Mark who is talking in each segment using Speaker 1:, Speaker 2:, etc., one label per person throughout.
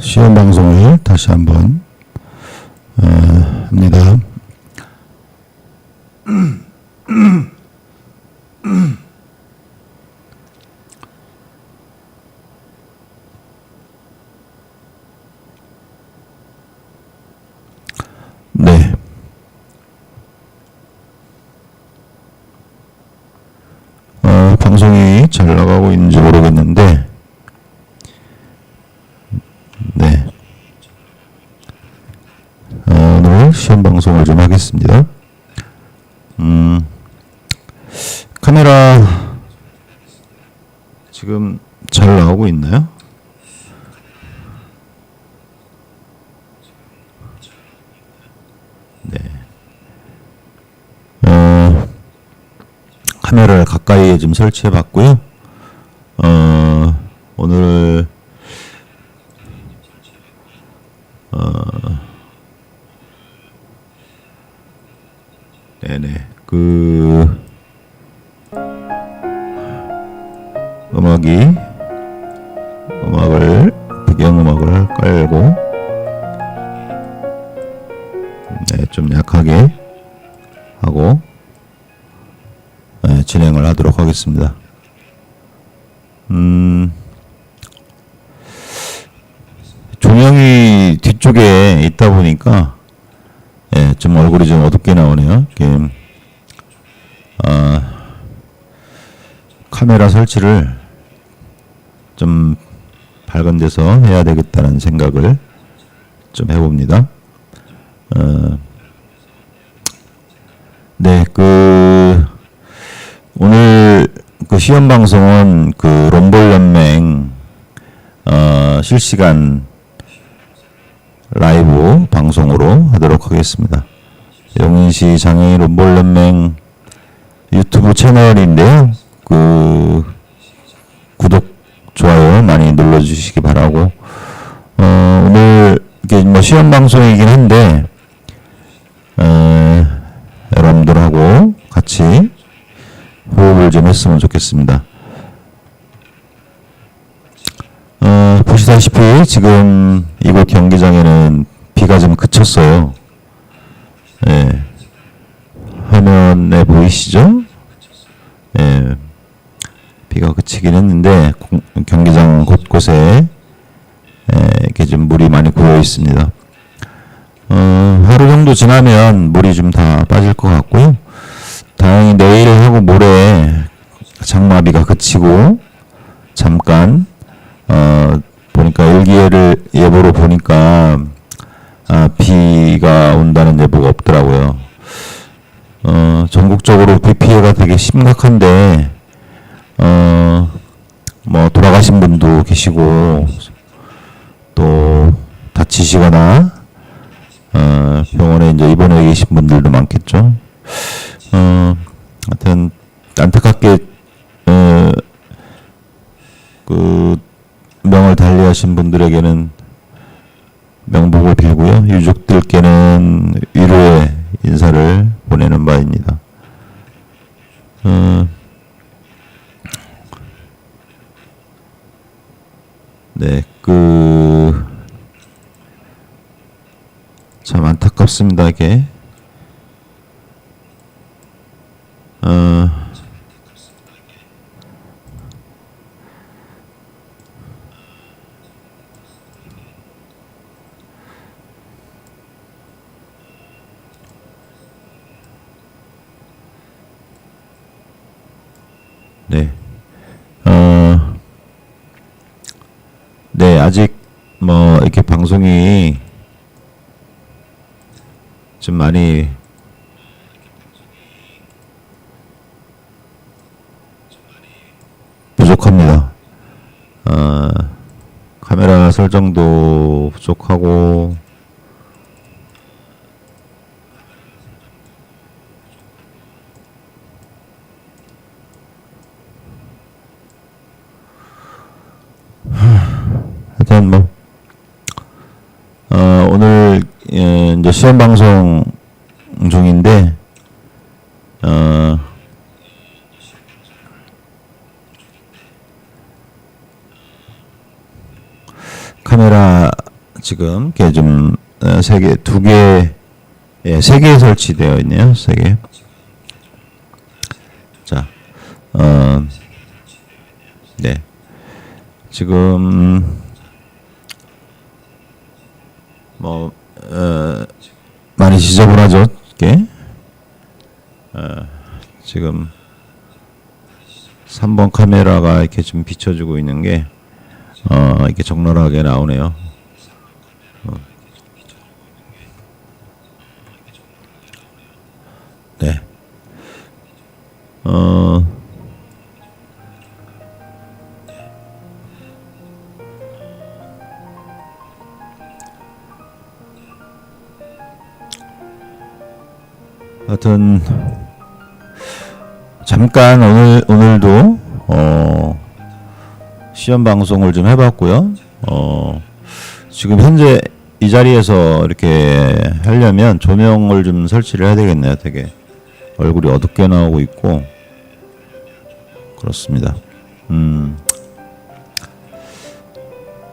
Speaker 1: 시험 방송을 다시 한번 어, 합니다. 네. 어, 방송이 잘 나가고 있는지 모르겠는데, 네. 어, 오늘 시험 방송을 좀 하겠습니다. 음, 카메라 지금 잘 나오고 있나요? 네. 어, 카메라를 가까이에 좀 설치해 봤고요. 하겠습니다. 음, 조명이 뒤쪽에 있다 보니까 예, 좀 얼굴이 좀 어둡게 나오네요. 이렇게, 아, 카메라 설치를 좀 밝은 데서 해야 되겠다는 생각을 좀 해봅니다. 어, 네, 그, 오늘 그 시험 방송은 그 롬볼 연맹, 어, 실시간 라이브 방송으로 하도록 하겠습니다. 영인시 장애인 롬볼 연맹 유튜브 채널인데요. 그 구독 좋아요 많이 눌러주시기 바라고 어, 오늘 이게 뭐 시험 방송이긴 한데 했으면 좋겠습니다. 어, 보시다시피 지금 이곳 경기장에는 비가 좀 그쳤어요. 예. 화면에 보이시죠? 예. 비가 그치긴 했는데 공- 경기장 곳곳에 예, 이렇게 좀 물이 많이 고여 있습니다. 어, 하루 정도 지나면 물이 좀 다 빠질 것 같고요. 다행히 내일 하고 모레 장마비가 그치고 잠깐 어, 보니까 일기예를 예보로 보니까 아, 비가 온다는 예보가 없더라고요. 어, 전국적으로 비 피해가 되게 심각한데 어, 뭐 돌아가신 분도 계시고 또 다치시거나 어, 병원에 이제 입원해 계신 분들도 많겠죠. 어, 하여튼 안타깝게 어, 그 명을 달리하신 분들에게는 명복을 빌고요. 유족들께는 위로의 인사를 보내는 바입니다. 어, 네, 그, 참 안타깝습니다, 이게. 어, 네. 어, 네, 아직 뭐 이렇게 방송이 좀 많이 부족합니다. 어, 카메라 설정도 부족하고 하여튼 뭐 어, 오늘 예, 이제 시험 방송 중인데 어, 카메라 지금 이렇게 좀 세 개, 두 개, 예, 세 개 설치되어 있네요. 세 개. 자, 어, 네. 지금 뭐 어, 많이 지저분하죠, 이게. 어, 지금 3번 카메라가 이렇게 좀 비춰주고 있는 게 어, 이렇게 적나라하게 나오네요. 어. 네. 어, 하여튼 잠깐 오늘 오늘도 어 시험 방송을 좀 해봤고요. 어 지금 현재 이 자리에서 이렇게 하려면 조명을 좀 설치를 해야 되겠네요. 되게 얼굴이 어둡게 나오고 있고 그렇습니다. 음.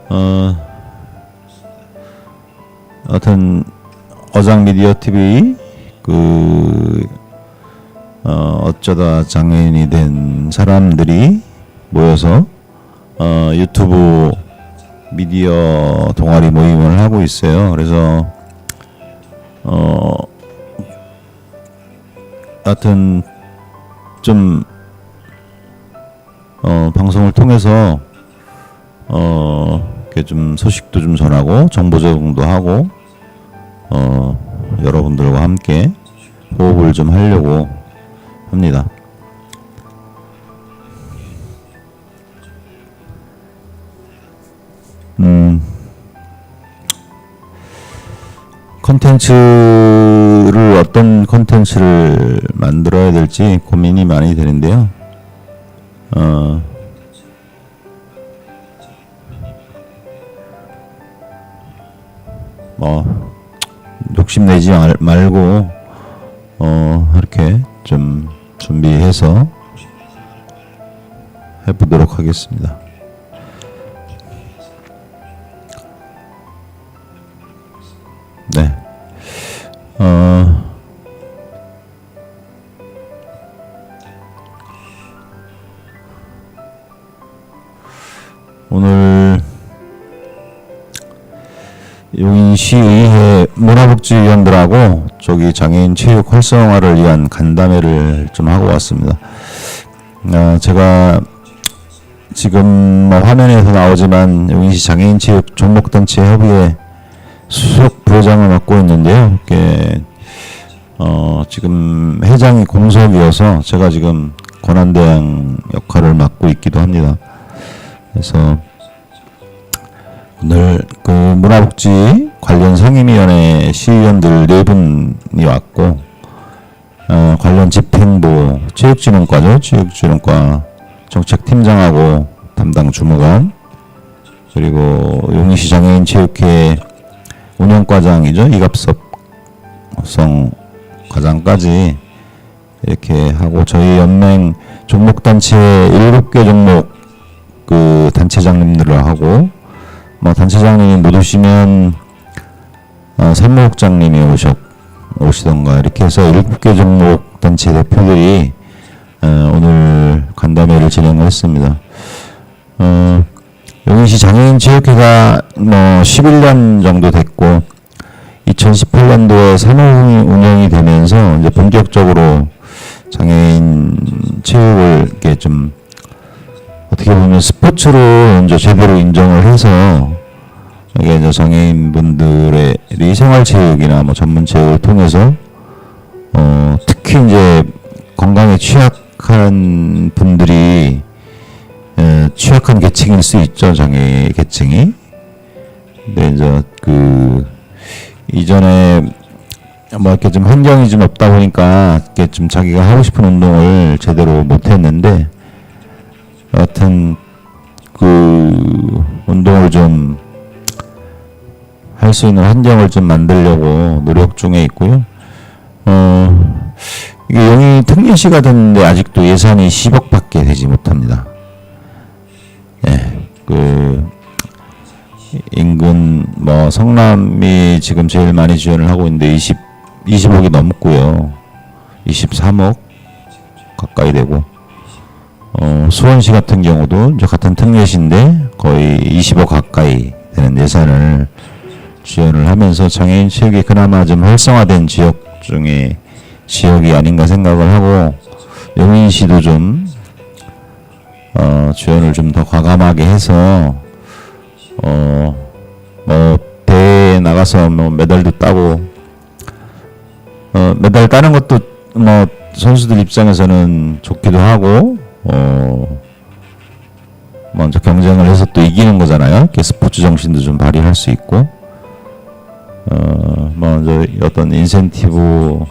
Speaker 1: 어. 하여튼 어장 미디어 TV 그 어, 어쩌다 장애인이 된 사람들이 모여서 어, 유튜브 미디어 동아리 모임을 하고 있어요. 그래서 어 하여튼 좀 어, 방송을 통해서 어 이렇게 좀 소식도 좀 전하고 정보 제공도 하고 어 여러분들과 함께 호흡을 좀 하려고 합니다. 음, 컨텐츠를 어떤 컨텐츠를 만들어야 될지 고민이 많이 되는데요. 어, 뭐 욕심내지 말- 말고 어, 이렇게 좀 준비해서 해보도록 하겠습니다. 네. 어, 오늘 용인시의회 문화복지위원들하고 저기 장애인 체육 활성화를 위한 간담회를 좀 하고 왔습니다. 어, 제가 지금 뭐 화면에서 나오지만 용인시 장애인 체육 종목단체 협의회 수석 부회장을 맡고 있는데요. 이렇게 어, 지금 회장이 공석이어서 제가 지금 권한대행 역할을 맡고 있기도 합니다. 그래서 오늘 그 문화복지 관련 상임위원회 시의원들 네 분이 왔고 어, 관련 집행부 체육진흥과죠? 체육진흥과 정책팀장하고 담당 주무관 그리고 용인시 장애인 체육회 운영과장이죠? 이갑섭 성 과장까지 이렇게 하고 저희 연맹 종목 단체 일곱 개 종목 그 단체장님들을 하고 뭐 단체장님이 못 오시면 어, 산무국장님이 오셨 오시던가 이렇게 해서 일곱 개 종목 단체 대표들이 어, 오늘 간담회를 진행을 했습니다. 어, 용인시 장애인 체육회가 뭐 11년 정도 됐고 2018년도에 산후 운영이 되면서 이제 본격적으로 장애인 체육을 이렇게 좀 어떻게 보면 스포츠로 이제 제대로 인정을 해서 이게 이제 장애인 분들의 생활체육이나 뭐 전문체육을 통해서 어 특히 이제 건강에 취약한 분들이 에, 취약한 계층일 수 있죠 장애 계층이. 근데 이제 그 이전에 뭐 이렇게 좀 환경이 좀 없다 보니까 이렇게 좀 자기가 하고 싶은 운동을 제대로 못 했는데 여하튼 그 운동을 좀 할 수 있는 환경을 좀 만들려고 노력 중에 있고요. 어, 이게 용인 특례시가 됐는데 아직도 예산이 10억밖에 되지 못합니다. 예, 그 인근 뭐 성남이 지금 제일 많이 지원을 하고 있는데 20 20억이 넘고요. 23억 가까이 되고 어, 수원시 같은 경우도 이제 같은 특례시인데 거의 20억 가까이 되는 예산을 지원을 하면서 장애인 체육이 그나마 좀 활성화된 지역 중에 지역이 아닌가 생각을 하고 용인시도 좀 어, 지원을 좀 더 과감하게 해서 어, 뭐 대회에 나가서 뭐 메달도 따고 어, 메달 따는 것도 뭐 선수들 입장에서는 좋기도 하고 어, 먼저 경쟁을 해서 또 이기는 거잖아요. 스포츠 정신도 좀 발휘할 수 있고 어, 먼저 어떤 인센티브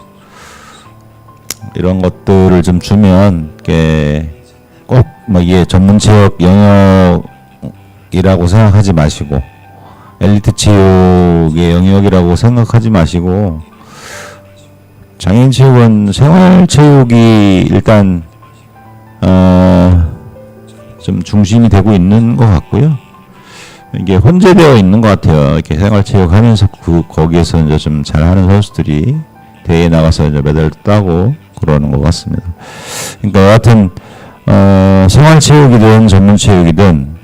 Speaker 1: 이런 것들을 좀 주면 이게 꼭뭐 이게 전문 체육 영역이라고 생각하지 마시고 엘리트 체육의 영역이라고 생각하지 마시고 장애인 체육은 생활 체육이 일단 어 좀 중심이 되고 있는 것 같고요. 이게 혼재되어 있는 것 같아요. 이렇게 생활 체육 하면서 그 거기에서 이제 좀 잘하는 선수들이 대회에 나가서 이제 메달도 따고 그러는 것 같습니다. 그러니까 여하튼 어 생활 체육이든 전문 체육이든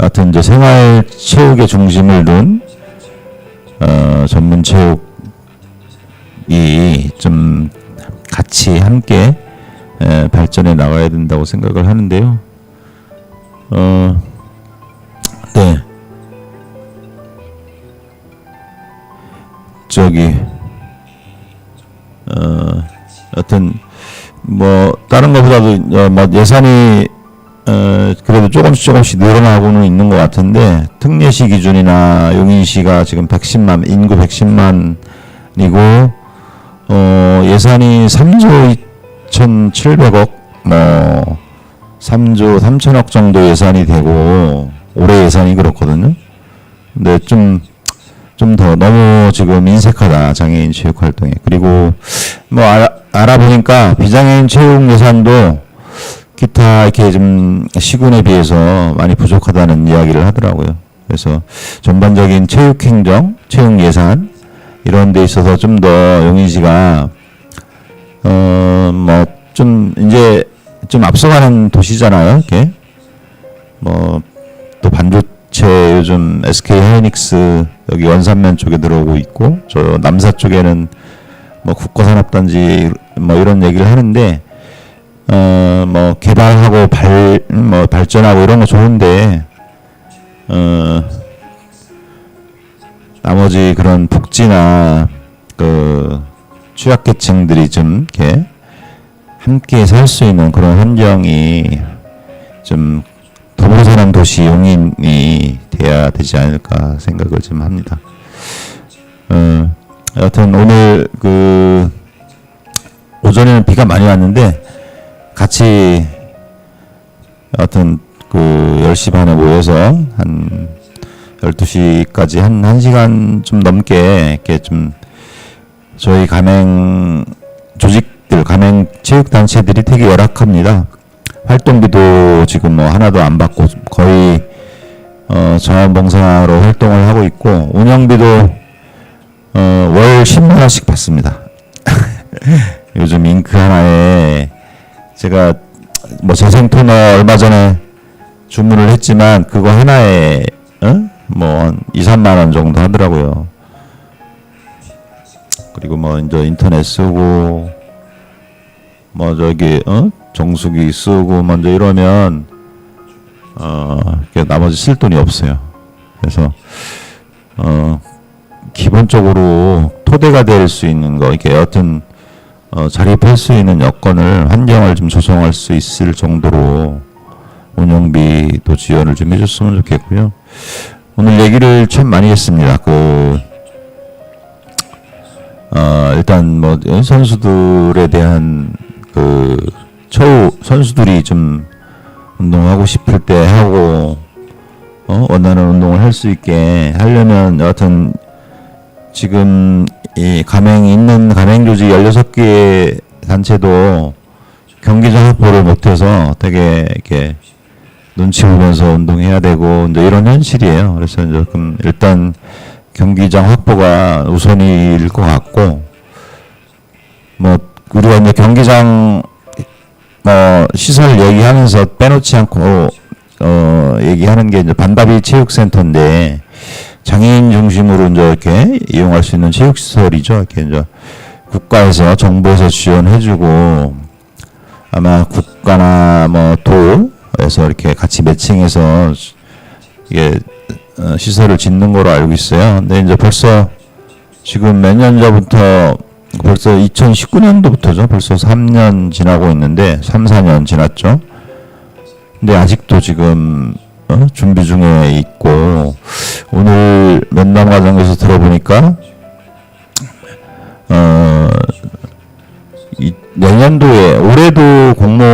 Speaker 1: 여하튼 이제 생활 체육의 중심을 둔 어, 전문 체육이 좀 같이 함께 에, 발전해 나가야 된다고 생각을 하는데요. 어, 네. 저기 어, 여튼 뭐 다른 것보다도 어, 뭐 예산이 어, 그래도 조금씩 조금씩 늘어나고는 있는 것 같은데 특례시 기준이나 용인시가 지금 110만 인구 110만이고 어, 예산이 3조 2,700억 뭐 3조 3천억 정도 예산이 되고 올해 예산이 그렇거든요. 근데 좀 좀 더 너무 지금 인색하다 장애인 체육 활동에 그리고 뭐 알아, 알아보니까 비장애인 체육 예산도 기타 이렇게 좀 시군에 비해서 많이 부족하다는 이야기를 하더라고요. 그래서 전반적인 체육 행정, 체육 예산 이런 데 있어서 좀 더 용인시가 어 뭐 좀 이제 좀 앞서가는 도시잖아요. 이렇게 뭐 또 반도체 요즘 SK 하이닉스 여기 원산면 쪽에 들어오고 있고 저 남사 쪽에는 뭐 국가산업단지 뭐 이런 얘기를 하는데 어 뭐 개발하고 발 뭐 발전하고 이런 거 좋은데 어 나머지 그런 복지나 그 취약계층들이 좀 이렇게 함께 살 수 있는 그런 환경이 좀 더불어 사는 도시 용인이 돼야 되지 않을까 생각을 좀 합니다. 어, 여튼 오늘 그 오전에는 비가 많이 왔는데 같이 여튼 그 10시 반에 모여서 한 12시까지 한 1시간 좀 넘게 이렇게 좀 저희 가맹 조직들 가맹 체육 단체들이 되게 열악합니다. 활동비도 지금 뭐 하나도 안 받고 거의 어 자원봉사로 활동을 하고 있고 운영비도 어 월 10만 원씩 받습니다. 요즘 잉크 하나에 제가 뭐 재생 토너 얼마 전에 주문을 했지만 그거 하나에 어? 뭐 2, 3만 원 정도 하더라고요. 그리고 뭐 이제 인터넷 쓰고 뭐 저기 어? 정수기 쓰고 먼저 이러면 어 나머지 쓸 돈이 없어요. 그래서 어 기본적으로 토대가 될 수 있는 거 이렇게 여튼 어, 자립할 수 있는 여건을 환경을 좀 조성할 수 있을 정도로 운영비도 지원을 좀 해줬으면 좋겠고요. 오늘 얘기를 참 많이 했습니다. 그 어, 일단 뭐 선수들에 대한 그 처우 선수들이 좀 운동하고 싶을 때 하고 어, 원하는 운동을 할 수 있게 하려면 여하튼 지금 이 가맹이 있는 가맹 조직 16개 단체도 경기장 확보를 못해서 되게 이렇게 눈치 보면서 운동해야 되고 이제 이런 현실이에요. 그래서 그럼 일단 경기장 확보가 우선일 것 같고 뭐 우리가 이제 경기장 뭐 시설 얘기하면서 빼놓지 않고 어 얘기하는 게 이제 반다비 체육센터인데 장애인 중심으로 이제 이렇게 이용할 수 있는 체육 시설이죠. 이렇게 이제 국가에서 정부에서 지원해주고 아마 국가나 뭐 도에서 이렇게 같이 매칭해서 이게 어, 시설을 짓는 거로 알고 있어요. 근데 이제 벌써 지금 몇 년 전부터 벌써 2019년도부터죠. 벌써 3년 지나고 있는데 3, 4년 지났죠. 근데 아직도 지금 어? 준비 중에 있고 오늘 면담 과정에서 들어보니까 어 이, 내년도에 올해도 공모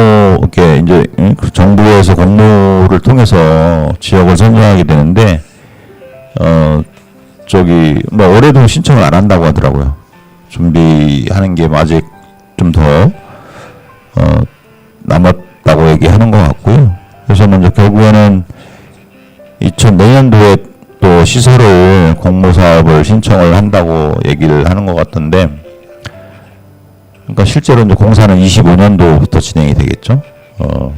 Speaker 1: 이렇게 이제 응? 그 정부에서 공모를 통해서 지역을 선정하게 되는데 어 저기 뭐 올해도 신청을 안 한다고 하더라고요. 준비하는 게 아직 좀더 어, 남았다고 얘기하는 것 같고요. 그래서 먼저 결국에는 2004년도에 또 시설을 공모 사업을 신청을 한다고 얘기를 하는 것 같던데, 그러니까 실제로 이제 공사는 25년도부터 진행이 되겠죠. 어,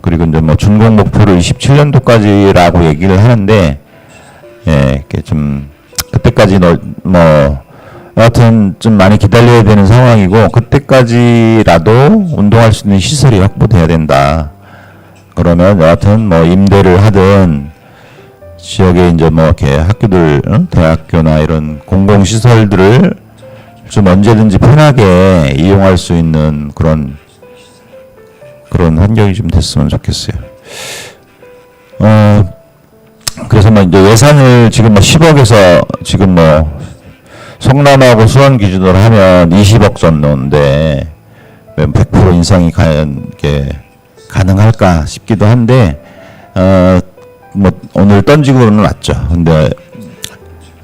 Speaker 1: 그리고 이제 뭐 준공 목표를 27년도까지라고 얘기를 하는데, 예, 이렇게 좀 그때까지 너, 뭐 여하튼 좀 많이 기다려야 되는 상황이고 그때까지라도 운동할 수 있는 시설이 확보돼야 된다. 그러면 여하튼 뭐 임대를 하든 지역에 이제 뭐 이렇게 학교들 어? 대학교나 이런 공공 시설들을 좀 언제든지 편하게 이용할 수 있는 그런 그런 환경이 좀 됐으면 좋겠어요. 어 그래서 뭐 이제 예산을 지금 뭐 10억에서 지금 뭐 성남하고 수원 기준으로 하면 20억 정도인데 100% 인상이 과연 이게 가능할까 싶기도 한데 어 뭐 오늘 던지고는 왔죠. 근데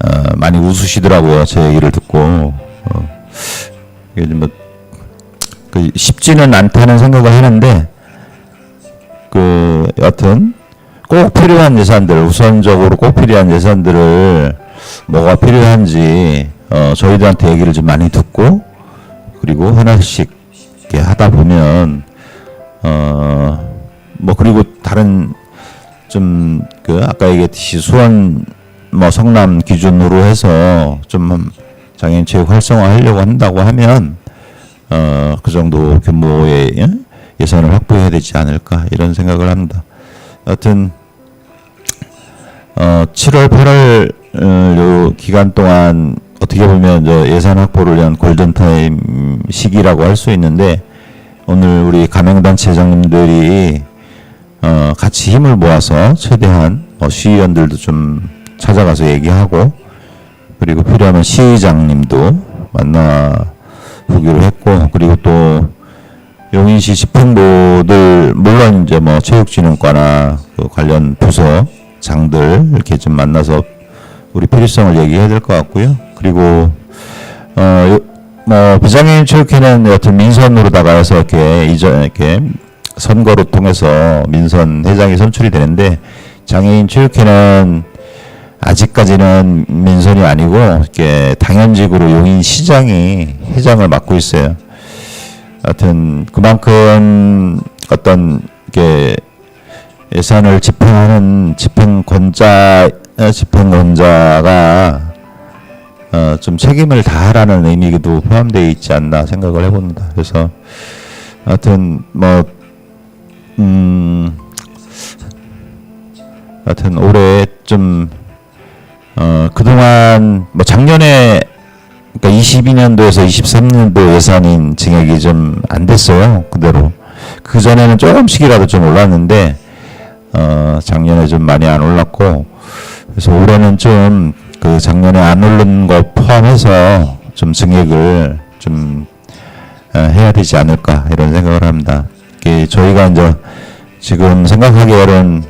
Speaker 1: 어 많이 웃으시더라고요. 제 얘기를 듣고 어 이게 뭐그 쉽지는 않다는 생각을 하는데 그 여튼 꼭 필요한 예산들 우선적으로 꼭 필요한 예산들을 뭐가 필요한지 어, 저희들한테 얘기를 좀 많이 듣고 그리고 하나씩 하다 보면 어 뭐 그리고 다른 좀 그 아까 얘기했듯이 수원 뭐 성남 기준으로 해서 좀 장애인 체육 활성화 하려고 한다고 하면 어 그 정도 규모의 예? 예산을 확보해야 되지 않을까 이런 생각을 합니다. 여튼 어 7월 8월 어, 요 기간 동안 어떻게 보면 저 예산 확보를 위한 골든 타임 시기라고 할 수 있는데 오늘 우리 가맹단체장님들이 어, 같이 힘을 모아서 최대한 뭐 시의원들도 좀 찾아가서 얘기하고 그리고 필요하면 시의장님도 만나 보기로 했고 그리고 또 용인시 집행부들 물론 이제 뭐 체육진흥과나 그 관련 부서 장들 이렇게 좀 만나서 우리 필요성을 얘기해야 될 것 같고요. 그리고 어 뭐 비장애인 체육회는 여튼 민선으로다가 해서 이렇게 이전 이렇게 선거로 통해서 민선 회장이 선출이 되는데 장애인 체육회는 아직까지는 민선이 아니고 이렇게 당연직으로 용인 시장이 회장을 맡고 있어요. 하여튼 그만큼 어떤 게 예산을 집행하는 집행권자 어, 집행권자가 어, 좀 책임을 다하라는 의미도 포함되어 있지 않나 생각을 해봅니다. 그래서 하여튼 뭐 음, 하여튼 올해 좀 어, 그동안 뭐 작년에 그러니까 22년도에서 23년도 예산인 증액이 좀 안 됐어요. 그대로. 그 전에는 조금씩이라도 좀 올랐는데 어, 작년에 좀 많이 안 올랐고 그래서 올해는 좀 그 작년에 안 오른 거 포함해서 좀 증액을 좀 어, 해야 되지 않을까 이런 생각을 합니다. 저희가 이제 지금 생각하기에는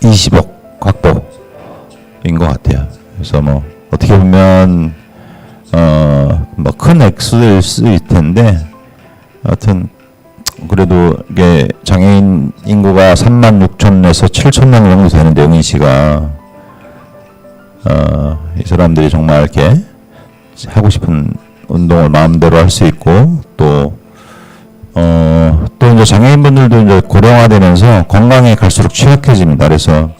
Speaker 1: 20억 확보인 것 같아요. 그래서 뭐 어떻게 보면 어뭐 큰 액수일 수 있을 텐데 하여튼 그래도 이게 장애인 인구가 3만 6천에서 7천 명 정도 되는데 영인시가 어, 이 사람들이 정말 이렇게 하고 싶은 운동을 마음대로 할 수 있고 또 어, 또 이제 장애인분들도 이제 고령화되면서 건강에 갈수록 취약해집니다. 그래서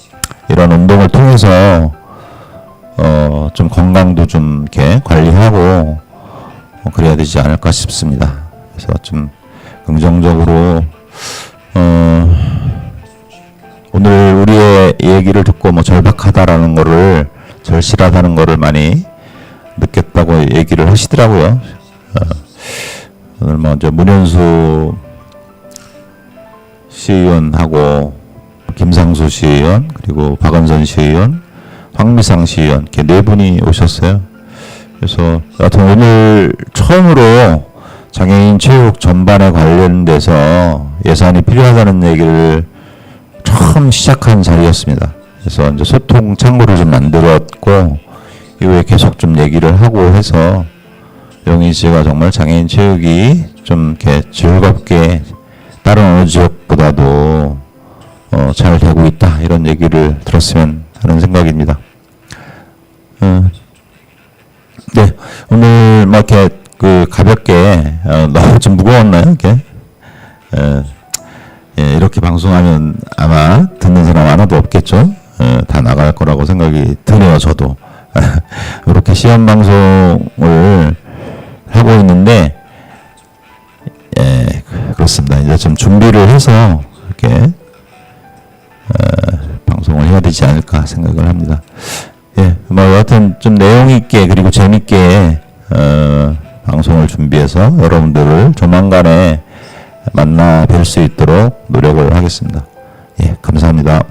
Speaker 1: 이런 운동을 통해서 어, 좀 건강도 좀 이렇게 관리하고 어, 그래야 되지 않을까 싶습니다. 그래서 좀 긍정적으로 어, 오늘 우리의 얘기를 듣고 뭐 절박하다라는 거를 절실하다는 거를 많이 느꼈다고 얘기를 하시더라고요. 어, 오늘 먼저 문현수 시의원하고 김상수 시의원 그리고 박은선 시의원 황미상 시의원 이렇게 네 분이 오셨어요. 그래서 여하튼 오늘 처음으로 장애인 체육 전반에 관련돼서 예산이 필요하다는 얘기를 처음 시작한 자리였습니다. 그래서 이제 소통 창구를 좀 만들었고 이후에 계속 좀 얘기를 하고 해서 영희 씨가 정말 장애인 체육이 좀 이렇게 즐겁게 다른 어느 지역보다도 어, 잘 되고 있다 이런 얘기를 들었으면 하는 생각입니다. 어, 네 오늘 뭐 이렇게 그 가볍게 어, 너무 좀 무거웠나요 이렇게? 에, 예, 이렇게 방송하면 아마 듣는 사람 하나도 없겠죠. 예, 다 나갈 거라고 생각이 드네요, 저도. 이렇게 시험 방송을 하고 있는데, 예, 그렇습니다. 이제 좀 준비를 해서 이렇게 어, 방송을 해야 되지 않을까 생각을 합니다. 예, 뭐 여하튼 좀 내용 있게 그리고 재밌게 어, 방송을 준비해서 여러분들을 조만간에 만나 뵐 수 있도록 노력을 하겠습니다. 예, 감사합니다.